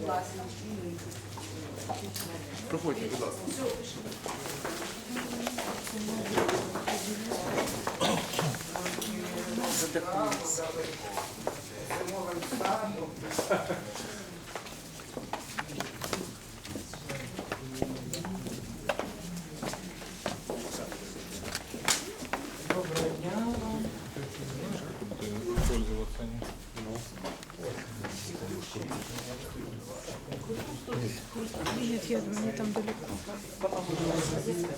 Власне. Проходьте, будь ласка. Все, пішли. Задихнулася. Зимовим садом. Доброго дня вам. Пользоваться не. Нет, я думаю, там далеко.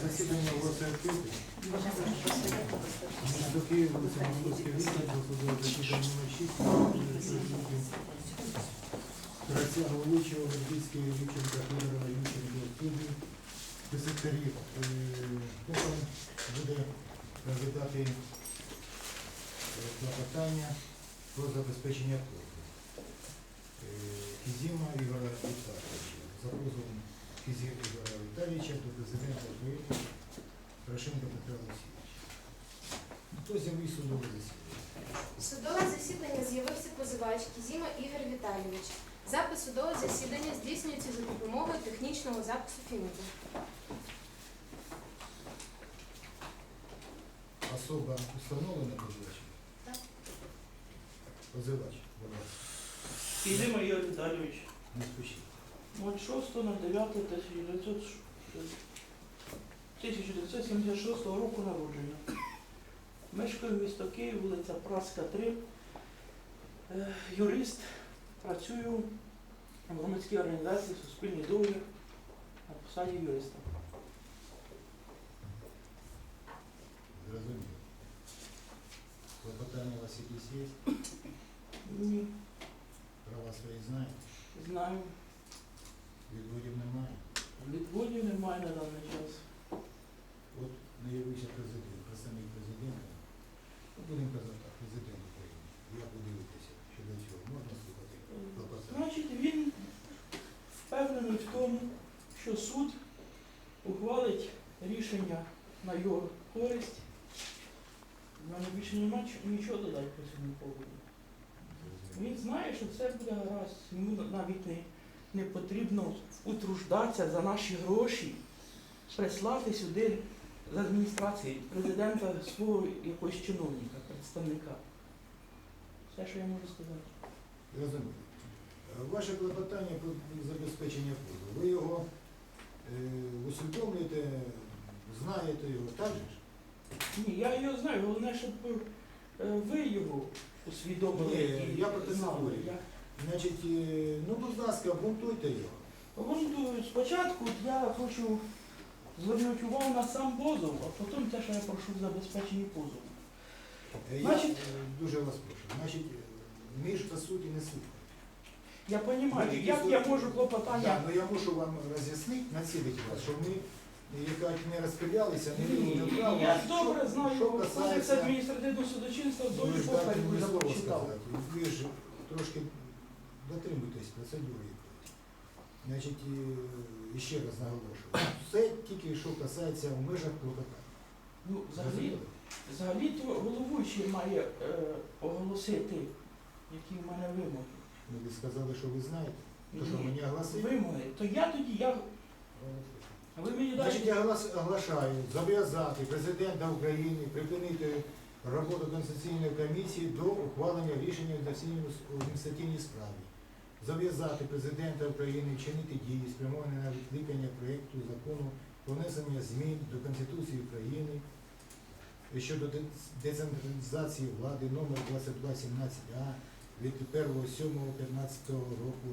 Засідання вулиці відкрите. До Києва вулиця досудове засідання номер 6. Тарася Головичого, Вербицький, Вівченка, Федорова, Ющенко, Туди, до буде розглядати клопотання про забезпечення. Е, Кізіма Ігора Віталійовича. За позовом Кізіма Ігора Віталійовича до президента України Порошенка Петра Олексійовича. Хто з'явив судове засідання? Судове засідання з'явився позивач Кізіма Ігор Віталійович. Запис судового засідання здійснюється за допомогою технічного запису фініту. Особа установлена позивачем? Так. Позивач, будь ласка, Кізима Ігор Віталійович, не спішіть. 06.09.1976 року народження. Мешкаю місто Київ, вулиця Праска, 3. Е, Юрист, працюю в громадській організації Суспільний договір на посаді юриста. Зрозуміло. Клопотання у вас якісь є? Ні, Права свої знаєте? знаю. Відводів немає. Відводів немає на даний час. От не явився президент, представник президента. Ну, Будемо казати так, президент України. Як ви дивитеся щодо цього? Можна слухати? Значить, він впевнений в тому, що суд ухвалить рішення на його користь. У мене більше нема нічого додати по цьому поводу. Він знає, що все буде гаразд. Йому навіть не, не потрібно утруждатися за наші гроші, прислати сюди з адміністрації президента свого якогось чиновника, представника. Все, що я можу сказати. Розумію. Ваше клопотання про забезпечення позову. Ви його е, усвідомлюєте, знаєте його, так же ж? Ні, я його знаю, головне, щоб е, ви його усвідомили. Ні, і я про те знали. говорю. Я- Значить, е, ну, будь ласка, обґрунтуйте його. Обґрунтую, спочатку я хочу звернути увагу на сам позов, а потім те, що я прошу в забезпеченні позову. Е, Значить- я е, дуже вас прошу. Значить, е, ми ж по суті не слухаємо. Я Ну, розумію, як я можу клопотання. Так, ну я мушу вам роз'яснити, націлити вас, щоб ми яка не розпилялися, не Ні, вели направо. Я добре знаю що кодекс касається- адміністративного судочинства, Ви долю ж дайте попереду мені слово прочитав. сказати. Ви ж трошки дотримуйтесь процедури. Значить, і ще раз наголошую. Все тільки що касається в межах клопотання. Ну, взагалі, взагалі то головуючий має е, оголосити, які в мене вимоги. Ну, ви сказали, що ви знаєте. То що Ні. мені оголосили? Вимоги. То я тоді, я, а ви мені Значить, далі. я оглас- оглашаю зобов'язати президента України припинити роботу Конституційної комісії до ухвалення рішення в адміністративній- в адміністративній справі. Зобов'язати президента України вчинити дії, спрямовані на відкликання проєкту закону про внесення змін до Конституції України щодо децентралізації влади номер 2217А від 1.7.15 року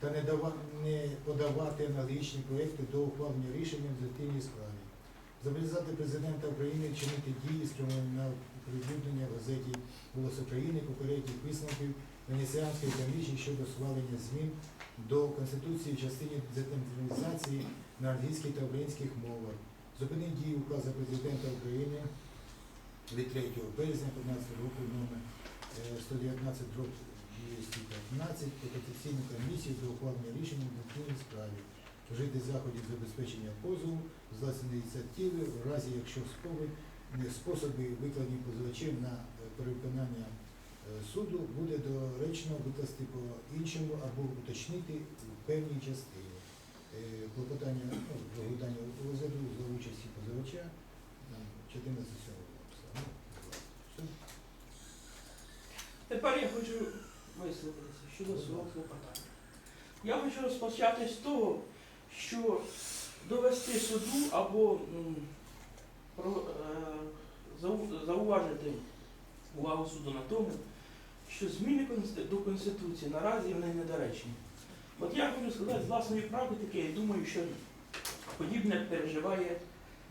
та не, дава, не подавати аналогічні проекти до ухвалення рішення в адміністративній справі. Зобов'язати президента України вчинити дії, спрямовані на оприлюднення в газеті «Голос України» попередніх висновків Венеціанської комісії щодо схвалення змін до Конституції в частині децентралізації на англійській та українських мовах. Зупинити дії указу президента України від 3 березня 15 року номер е, 119 дроб 215 про Конституційну комісію до ухвалення рішення в адміністративній справі. Вжити заходів забезпечення позову з власної ініціативи в разі, якщо споби, способи викладені позивачем на е, переконання суду буде доречно викласти по іншому або уточнити в певній частині. Е, Клопотання, ну, клопотання за участі позивача, 14 всього написано. Ну, все. Тепер я хочу висловитися щодо свого клопотання. Я хочу розпочати з того, що довести суду або е, зау- зауважити увагу суду на тому, що зміни до Конституції наразі вони недоречні. От я хочу сказати з власної практики, і думаю, що подібне переживає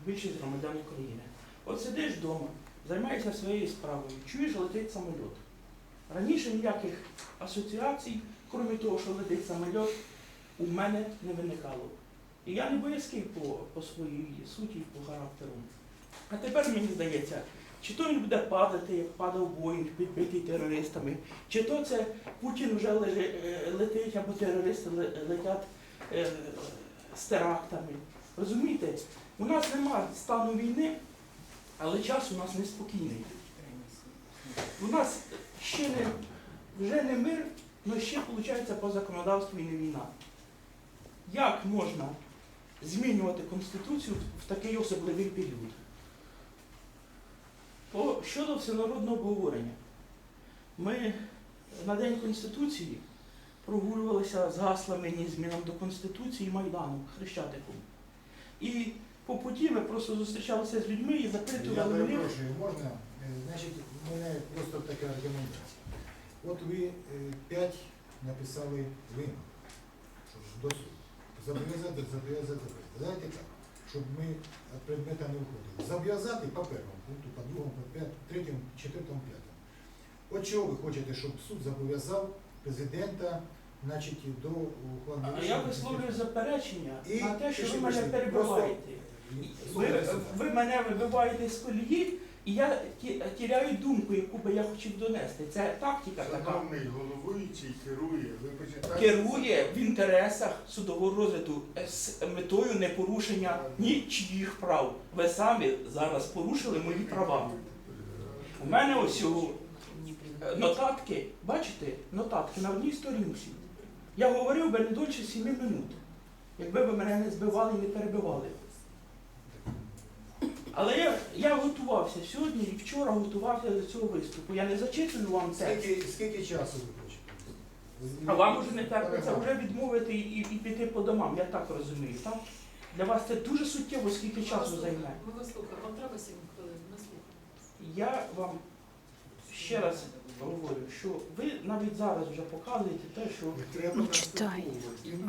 більшість громадян України. От сидиш вдома, займаєшся своєю справою, чуєш, летить самоліт. Раніше ніяких асоціацій, крім того, що летить самоліт, у мене не виникало. І я не боязкий по, по своїй суті по характеру. А тепер мені здається, чи то він буде падати, як падав Боїнг, підбитий терористами, чи то це Путін вже лежи- е, летить, або терористи летять е, з терактами. Розумієте, у нас нема стану війни, але час у нас неспокійний. У нас ще не, вже не мир, але ще, виходить, по законодавству і не війна. Як можна змінювати Конституцію в такий особливий період? По, щодо всенародного обговорення, ми на День Конституції прогулювалися з гаслами ні змінам до Конституції Майданом, Хрещатиком. І по путі ми просто зустрічалися з людьми і Я запитували них. перепрошую, можна? Е, Значить, у мене просто така рекомендація. От ви е, п'ять написали вимог що ж. Зобов'язати, зобов'язати. Давайте так, щоб ми від предмета не виходили. Зобов'язати по першому пункту, по другому, по п'ятому, третьому, четвертому, п'ятому. От чого ви хочете, щоб суд зобов'язав президента, значить, до ухвалення А я рішення? висловлюю заперечення І- на те, що ви мене перебуваєте. Ви, Слухайте ви мене вибиваєте з колії, і я ті- тіряю думку, яку би я хотів донести. Це тактика така. Шановний головуючий керує, ви почитайте. Керує в інтересах судового розгляду е, з метою непорушення нічиїх прав. Ви самі зараз порушили мої права. У мене ось у, е, нотатки, бачите, нотатки на одній сторінці. Я говорив би не дольше 7 минут, якби ви мене не збивали і не перебивали. Але я, я готувався сьогодні і вчора готувався до цього виступу. Я не зачитую вам текст. Скільки, скільки часу ви хочете? А вам уже не терпиться вже відмовити і, і, і піти по домам, я так розумію, так? Для вас це дуже суттєво, скільки часу займе. Ми вас слухаємо. Вам треба 7 хвилин, ми слухаємо. Я вам ще раз говорю, що ви навіть зараз вже показуєте те, що треба Ну, читай.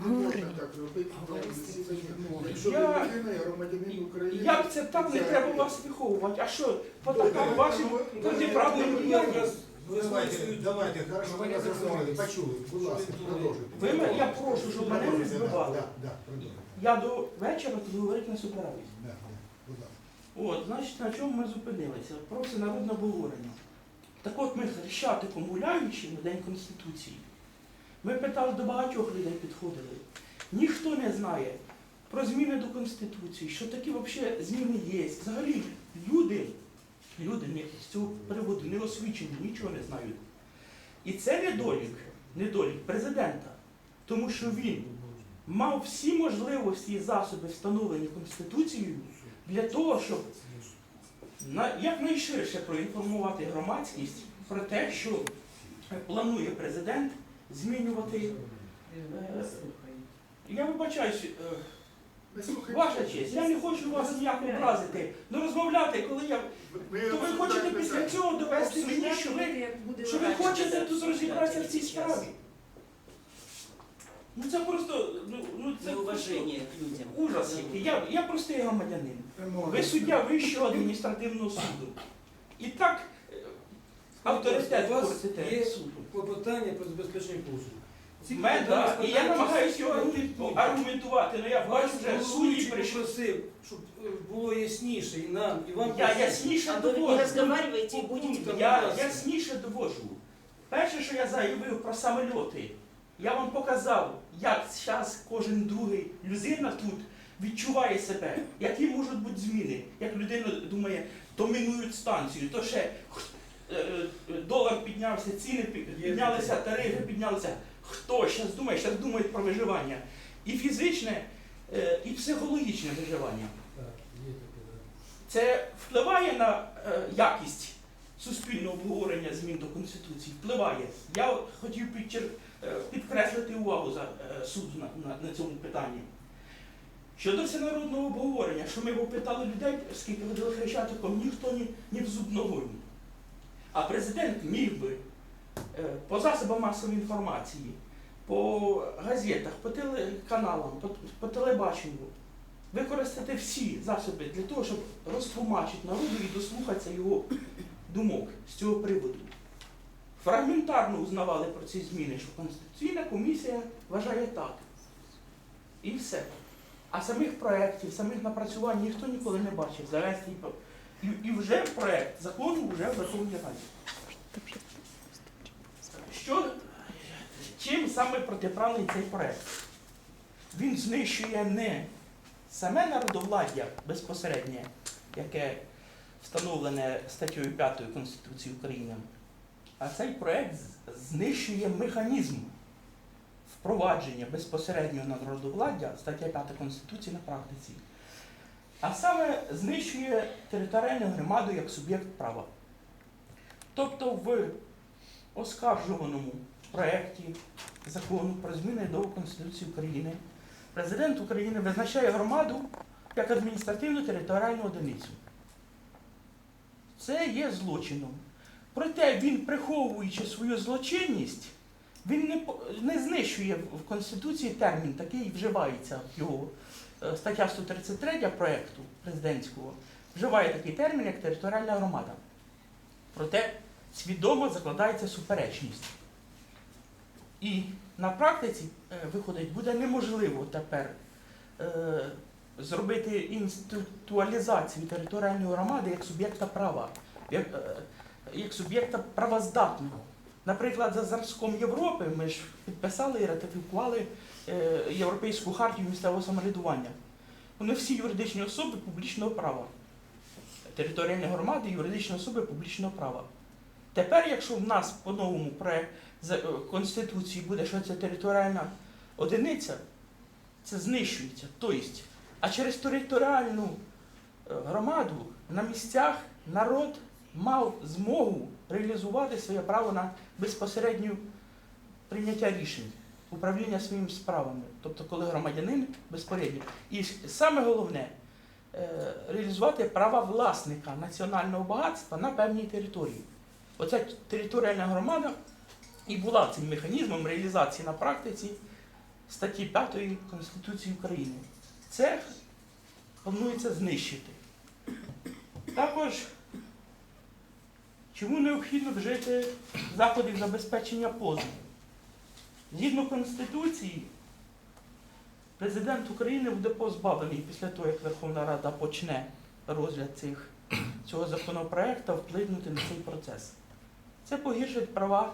Говори. так робити. На ви Я- людина і громадянин України. як це так не треба вас виховувати? А що, по Добре, такому вашому ви- протиправному ви- Ну, давайте, давайте, хорошо, ви нас почули, будь ласка, продовжуйте. Ви мене- я прошу, щоб мене не Продовжуйте, да, збивали. Да, да, продовжуйте. Я до вечора тут говорити не собираюсь. Да, да, будь ласка. От, значить, на чому ми зупинилися? Про всенародне обговорення. Так от ми хрещатиком гуляючи на День Конституції, ми питали до багатьох людей підходили. Ніхто не знає про зміни до Конституції, що такі взагалі зміни є. Взагалі люди, люди не, з цього приводу не освічені, нічого не знають. І це недолік, недолік президента, тому що він мав всі можливості і засоби, встановлені Конституцією, для того, щоб якнайширше проінформувати громадськість про те, що планує президент змінювати. Е, я вибачаюсь, е. Ваша честь, я не хочу вас ніяк образити. Ну розмовляти, коли я. То ви хочете після цього довести мені, що ви, що ви хочете тут розібратися в цій справі. Ну це просто, ну, ну це просто людям. ужас який. Я, я простий громадянин. Ви суддя Вищого адміністративного суду. І так е, авторитет У вас є суду. клопотання про забезпечення послуг. Ці Мене, да, і я намагаюся його аргументувати, але я бачу вже судді прийшли. попросив, щоб е, було ясніше і нам, і вам. Я ясніше А вы не доводжу. разговаривайте и будете Я ясніше доводжу. Перше, що я заявив про самольоти, я вам показав, як зараз кожен другий людина тут відчуває себе, які можуть бути зміни. Як людина думає, то мінують станцію, то ще е, е, долар піднявся, ціни пі- піднялися, тарифи піднялися. Хто зараз думає? Зараз думають про виживання. І фізичне, е, і психологічне виживання. Це впливає на е, якість суспільного обговорення змін до Конституції. Впливає. Я хотів е, підкреслити увагу за суду на, на, на цьому питанні. Щодо всенародного обговорення, що ми попитали людей, скільки водили хрещатиком, ніхто ні, ні в зуб ногою. А президент міг би по засобам масової інформації, по газетах, по телеканалам, по, по телебаченню використати всі засоби для того, щоб розтлумачити народу і дослухатися його думок з цього приводу. Фрагментарно узнавали про ці зміни, що Конституційна комісія вважає так. І все. А самих проєктів, самих напрацювань ніхто ніколи не бачив. Завести і, вже проєкт закону вже в Верховній Раді. Що, чим саме протиправний цей проєкт? Він знищує не саме народовладдя безпосереднє, яке встановлене статтею 5 Конституції України, а цей проєкт знищує механізм впровадження безпосереднього народовладдя, стаття 5 Конституції на практиці, а саме знищує територіальну громаду як суб'єкт права. Тобто в оскаржуваному проєкті закону про зміни до Конституції України Президент України визначає громаду як адміністративну територіальну одиницю. Це є злочином. Проте він, приховуючи свою злочинність, він не, не знищує в Конституції термін, такий вживається його е, стаття 133 проєкту президентського, вживає такий термін, як територіальна громада. Проте свідомо закладається суперечність. І на практиці е, виходить, буде неможливо тепер е, зробити інституалізацію територіальної громади як суб'єкта права, як, е, як суб'єкта правоздатного. Наприклад, за зразком Європи ми ж підписали і ратифікували е, Європейську хартію місцевого самоврядування. Вони всі юридичні особи публічного права. Територіальні громади юридичні особи публічного права. Тепер, якщо в нас по новому проект е, Конституції буде, що це територіальна одиниця, це знищується. Тобто, а через територіальну е, громаду на місцях народ мав змогу реалізувати своє право на безпосереднє прийняття рішень, управління своїми справами. Тобто, коли громадянин безпосередньо. І саме головне е, реалізувати права власника національного багатства на певній території. Оця територіальна громада і була цим механізмом реалізації на практиці статті 5 Конституції України. Це планується знищити. Також чому необхідно вжити заходів забезпечення позову? Згідно Конституції, президент України буде позбавлений після того, як Верховна Рада почне розгляд цих, цього законопроекту, вплинути на цей процес. Це погіршить права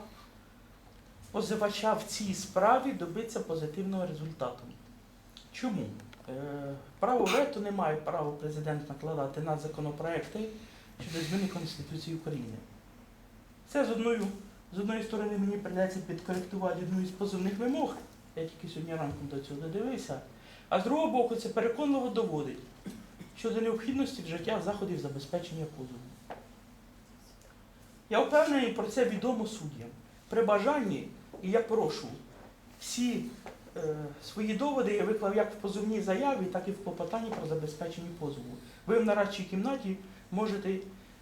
позивача в цій справі добитися позитивного результату. Чому? Е, Право вето не має права президент накладати на законопроекти щодо зміни Конституції України. Це з одної, з одної сторони мені прийдеться підкоректувати одну із позовних вимог, я тільки сьогодні ранком до цього додивився, а з другого боку це переконливо доводить щодо необхідності вжиття заходів забезпечення позову. Я впевнений про це відомо суддям. При бажанні, і я прошу, всі е, свої доводи я виклав як в позовній заяві, так і в клопотанні про забезпечення позову. Ви в нарадчій кімнаті можете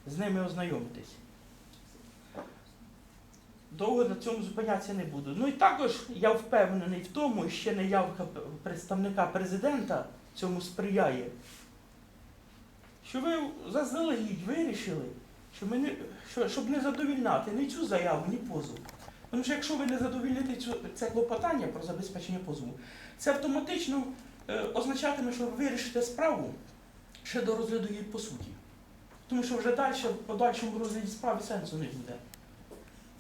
з ними ознайомитись. Довго на цьому зупинятися не буду. Ну і також я впевнений в тому, і ще неявка представника президента цьому сприяє, що ви заздалегідь вирішили, що ми не, що, щоб не задовільняти ні цю заяву, ні позов. Тому що якщо ви не задовільните цю, це клопотання про забезпечення позову, це автоматично е, означатиме, що ви вирішите справу ще до розгляду її по суті. Тому що вже далі, в подальшому розгляді справи сенсу не буде.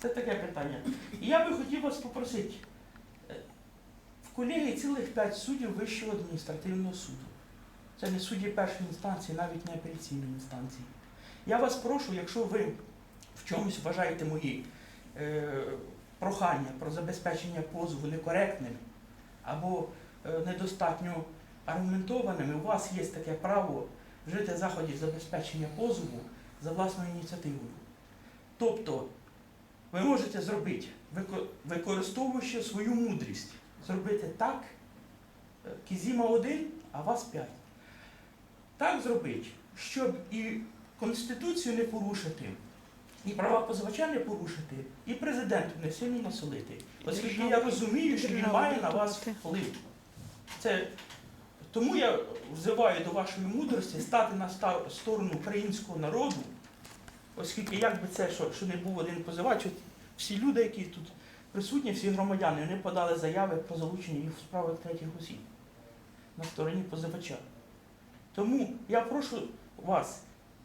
Це таке питання. І я би хотів вас попросити, е, в колегії цілих п'ять суддів Вищого адміністративного суду. Це не судді першої інстанції, навіть не апеляційної інстанції. Я вас прошу, якщо ви в чомусь вважаєте мої е, прохання про забезпечення позову некоректними або е, недостатньо аргументованими, у вас є таке право вжити заходів забезпечення позову за власною ініціативою. Тобто ви можете зробити, використовуючи свою мудрість, зробити так, е, Кізіма один, а вас п'ять. Так зробити, щоб і Конституцію не порушити, і права позивача не порушити, і президенту не сильно насолити. Оскільки я розумію, що він має на вас вплив. Це тому я взиваю до вашої мудрості стати на сторону українського народу, оскільки як би це, що, що не був один позивач, всі люди, які тут присутні, всі громадяни, вони подали заяви про залучення їх в справи третіх осіб на стороні позивача. Тому я прошу вас,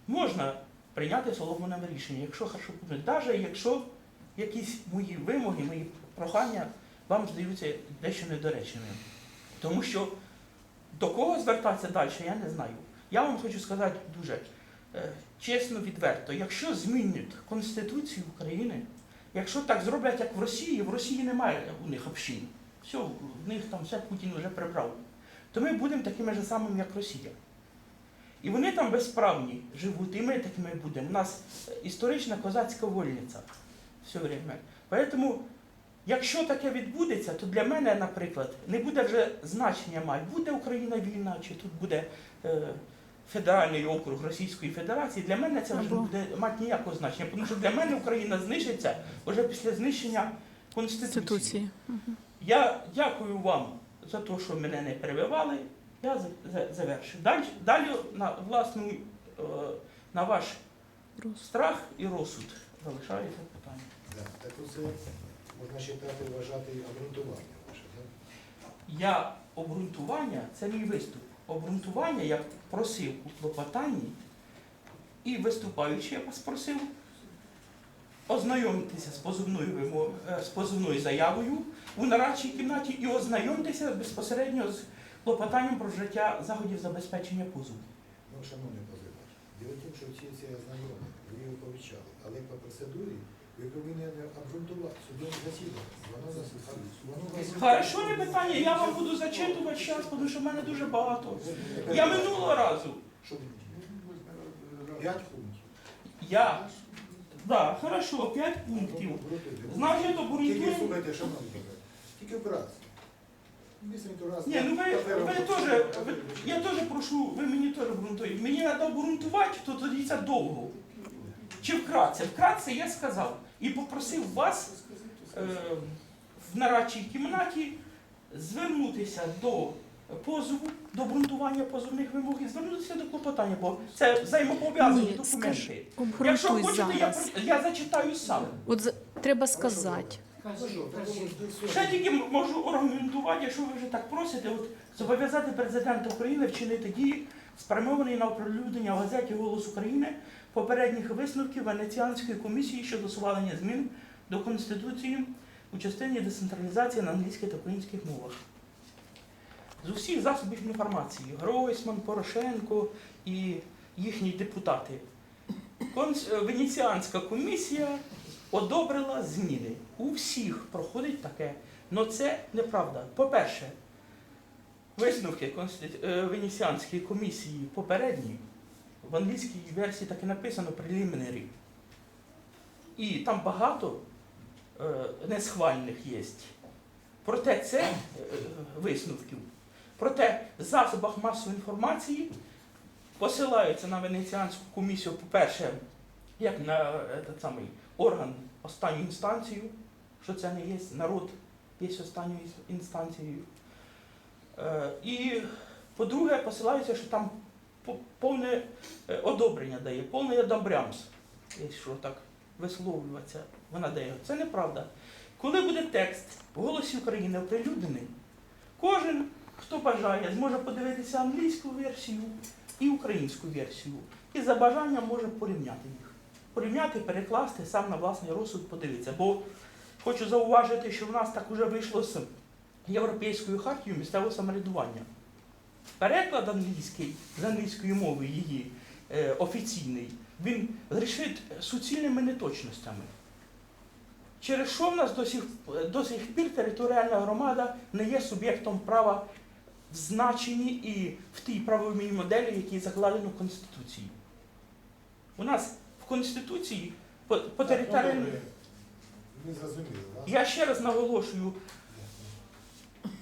можна прийняти соломонове рішення, якщо хорошо буде, навіть якщо якісь мої вимоги, мої прохання вам здаються дещо недоречними. Тому що до кого звертатися далі, я не знаю. Я вам хочу сказати дуже е, чесно, відверто, якщо змінять Конституцію України, якщо так зроблять, як в Росії, в Росії немає у них общин. Все, в них там все Путін вже прибрав. То ми будемо такими ж самими, як Росія. І вони там безправні живуть, і ми такими будемо. У нас історична козацька вольниця все время. Поэтому, якщо таке відбудеться, то для мене, наприклад, не буде вже значення мати, буде Україна вільна, чи тут буде е, федеральний округ Російської Федерації. Для мене це вже не буде мати ніякого значення, тому що для мене Україна знищиться вже після знищення Конституції. Конституції. Мгм. Я дякую вам за те, що мене не перебивали. Я за- за- завершив. Далі, далі на власну, е, на ваш страх і розсуд залишається питання. Да. Так оце можна вважати, вважати обґрунтування ваше, так? Я обґрунтування це мій виступ. Обґрунтування я просив у клопотанні, і виступаючи я вас просив ознайомитися з позовною е, з позовною заявою у нарадчій кімнаті і ознайомитися безпосередньо з клопотанням про вжиття заходів забезпечення позову. Ну, шановний позивач, діло в тім, що всі ці ознайомлення, ви його повічали, але по процедурі ви повинні обґрунтувати судове засідання. Воно нас воно вас Хорошо, не питання, я вам буду зачитувати зараз, тому що в мене дуже багато. Я минулого разу. Що ви? П'ять пунктів. Я. Да, хорошо, 5 пунктів. Значить, Тільки обґрунтуємо. слухайте, шановні колеги, тільки вкратце. Ні, ну ви, ви теж, ви- я теж прошу, ви мені теж обґрунтуєте. Мені треба обґрунтувати, то тоді це довго. Чи вкратце? Вкратце я сказав. І попросив вас е, в нарадчій кімнаті звернутися до позову, до обґрунтування позовних вимог і звернутися до клопотання, бо це взаємопов'язані Ні, документи. скажи, Якщо Обґрунтуй хочете, я, зараз. про- я зачитаю сам. От треба сказати. Ну, Ще тільки можу аргументувати, якщо ви вже так просите, от зобов'язати президента України вчинити дії, спрямовані на оприлюднення в газеті Голос України попередніх висновків Венеціанської комісії щодо схвалення змін до Конституції у частині децентралізації на англійській та українських мовах. З усіх засобів інформації Гройсман, Порошенко і їхні депутати. Конс- Венеціанська комісія одобрила зміни. У всіх проходить таке. Але це неправда. По-перше, висновки е, Венеціанської комісії попередні, в англійській версії так і написано preliminary. І там багато е, несхвальних є. Проте це е, висновків. Проте в засобах масової інформації посилаються на Венеціанську комісію, по-перше, як на е, самий орган останню інстанцію, що це не є народ, є останньою інстанцією. Е, І по-друге, посилаються, що там повне е, одобрення дає, повний одобрямс, якщо так висловлюватися, вона дає. Це неправда. Коли буде текст в голосі України оприлюднений, кожен, хто бажає, зможе подивитися англійську версію і українську версію. І за бажанням може порівняти їх порівняти, перекласти, сам на власний розсуд подивитися. Бо хочу зауважити, що в нас так уже вийшло з Європейською хартією місцевого самоврядування. Переклад англійський з англійської мови її е, офіційний, він грішить суцільними неточностями. Через що в нас до сих, до сих пір територіальна громада не є суб'єктом права в значенні і в тій правовій моделі, які закладено в Конституції. У нас Конституції по, по територіальній. Я ще раз наголошую,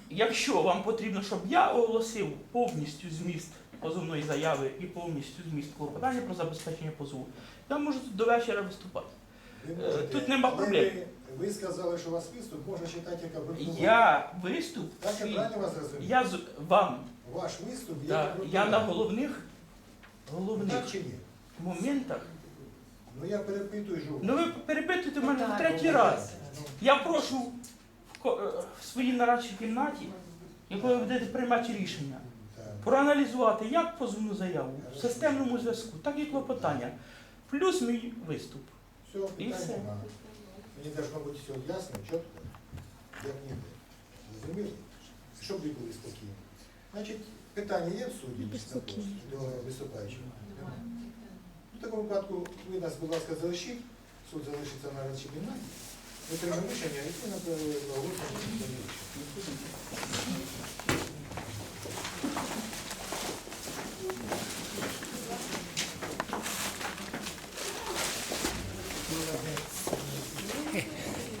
якщо вам потрібно, щоб я оголосив повністю зміст позовної заяви і повністю зміст клопотання про забезпечення позову, я можу тут до вечора виступати. Ви Е, тут нема проблем. Ви, ви сказали, що у вас виступ можна читати як обґрунтування. Я виступ Так, я правильно вас розумію? я з вам, Ваш виступ є да, я на головних, головних Так чи ні? моментах. Ну я перепитую. Ну ви перепитуєте мене Ну, в третій ну, раз. Ну, Я прошу в, ко- е, в своїй нарадчій кімнаті, якою ви будете приймати рішення, проаналізувати як позовну заяву в системному зв'язку, так і клопотання, плюс мій виступ. Все, І все. Мені должно бути все ясно, чітко, як ніде. Зрозуміли? Щоб ви були спокійні. Значить, питання є в суді до виступаючого? Нема. В такому випадку ви нас, будь ласка, залишіть, суд залишиться на речі кімнаті, витримаємо рішення, і ми направили на рішення.